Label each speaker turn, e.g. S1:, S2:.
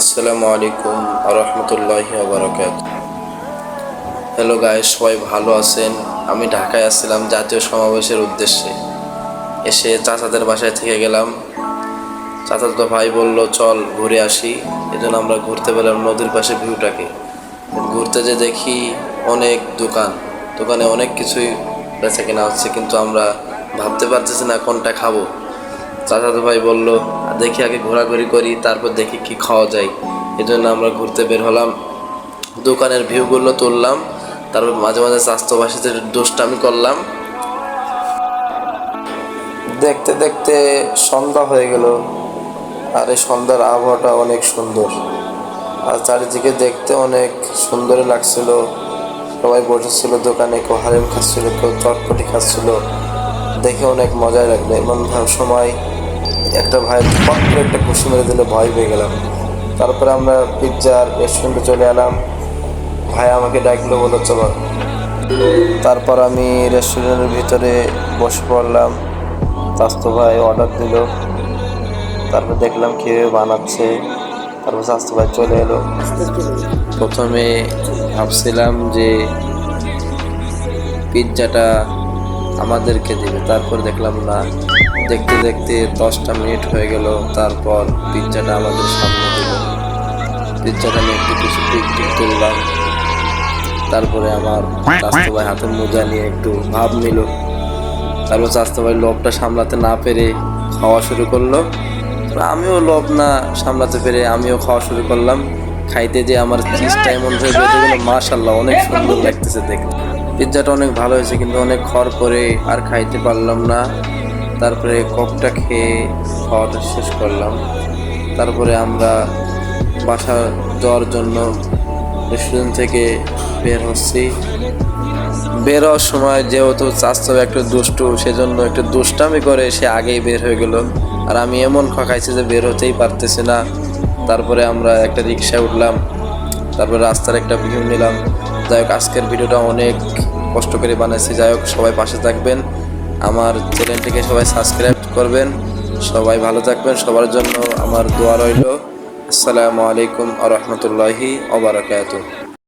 S1: আসসালামু আলাইকুম রহমতুল্লাহি আবরকাত হ্যালো গায়ে সবাই ভালো আছেন? আমি ঢাকায় আসছিলাম জাতীয় সমাবেশের উদ্দেশ্যে। এসে চাচাদের বাসায় থেকে গেলাম। চাচাতো ভাই বলল, চল ঘুরে আসি। এজন্য আমরা ঘুরতে পেলাম নদীর পাশে ভিউটাকে। ঘুরতে যে দেখি অনেক দোকান। দোকানে অনেক কিছুই বেচা কেনা হচ্ছে, কিন্তু আমরা ভাবতে পারতেছি না কোনটা খাব। চাচাতো ভাই বলল দেখি আগে ঘোরাঘুরি করি, তারপর দেখি কি খাওয়া যায়। এই জন্য আমরা ঘুরতে বের হলাম। দোকানের ভিউগুলো তুললাম। তারপর মাঝে মাঝে স্বাস্থ্য ভাষাতে দুষ্টামি করলাম। দেখতে দেখতে সন্ধ্যা হয়ে গেল। আর এই সন্ধ্যার আবহাওয়াটা অনেক সুন্দর। আর চারিদিকে দেখতে অনেক সুন্দর লাগছিল। সবাই বসেছিল দোকানে, কেউ হালিম খাচ্ছিল, কেউ চটপটি খাচ্ছিল। দেখে অনেক মজাই লাগল। এমন সময় একটা ভাই পট করে একটা খুশি মেরে দিলে ভয় পেয়ে গেলাম। তারপরে আমরা পিৎজার রেস্টুরেন্টে চলে এলাম। ভাই আমাকে ডাকলো বলো চলো। তারপর আমি রেস্টুরেন্টের ভিতরে বসে পড়লাম। স্বাস্থ্য ভাই অর্ডার দিল। তারপর দেখলাম কীভাবে বানাচ্ছে। তারপর স্বাস্থ্য ভাই চলে এলো। প্রথমে ভাবছিলাম যে পিৎজাটা আমাদেরকে দেবে। তারপর দেখলাম না। দেখতে দেখতে দশটা মিনিট হয়ে গেল, তারপর পিৎজাটা আমাদের সামনে দিল। পিৎজাটা নিয়ে একটু কিছু পিক টিক তুললাম। তারপরে আমার স্বাস্থ্য ভাই হাতে মোজা নিয়ে একটু ভাব নিল। তারপর স্বাস্থ্য ভাই লোভটা সামলাতে না পেরে খাওয়া শুরু করল। আমিও লোভ না সামলাতে পেরে আমিও খাওয়া শুরু করলাম। খাইতে যে আমার চিজটা এমন হয়ে বেঁধে গেলো মাশাল্লাহ অনেক সুন্দর লাগতেছে দেখতে। পিৎজাটা অনেক ভালো হয়েছে, কিন্তু অনেক খড় করে আর খাইতে পারলাম না। তারপরে ককটা খেয়ে খাওয়াটা শেষ করলাম। তারপরে আমরা বাসা যাওয়ার জন্য রেস্টুরেন্ট থেকে বের হচ্ছি। বের হওয়ার সময় যেহেতু স্বাস্থ্য একটু দুষ্টু, সেজন্য একটু দুষ্টামি করে সে আগেই বের হয়ে গেল। আর আমি এমন খাইছি যে বের হতেই পারতেছি না। তারপরে আমরা একটা রিক্সায় উঠলাম, তারপরে রাস্তার একটা ভিউ নিলাম। যাই হোক, আজকের ভিডিওটা অনেক কষ্ট করে বানাইছি। যাই হোক, সবাই পাশে থাকবেন। আমার চ্যানেলটিকে সবাই সাবস্ক্রাইব করবেন। সবাই ভালো থাকবেন। সবার জন্য আমার দোয়া রইল। আসসালামু আলাইকুম আ রহমতুল্লাহি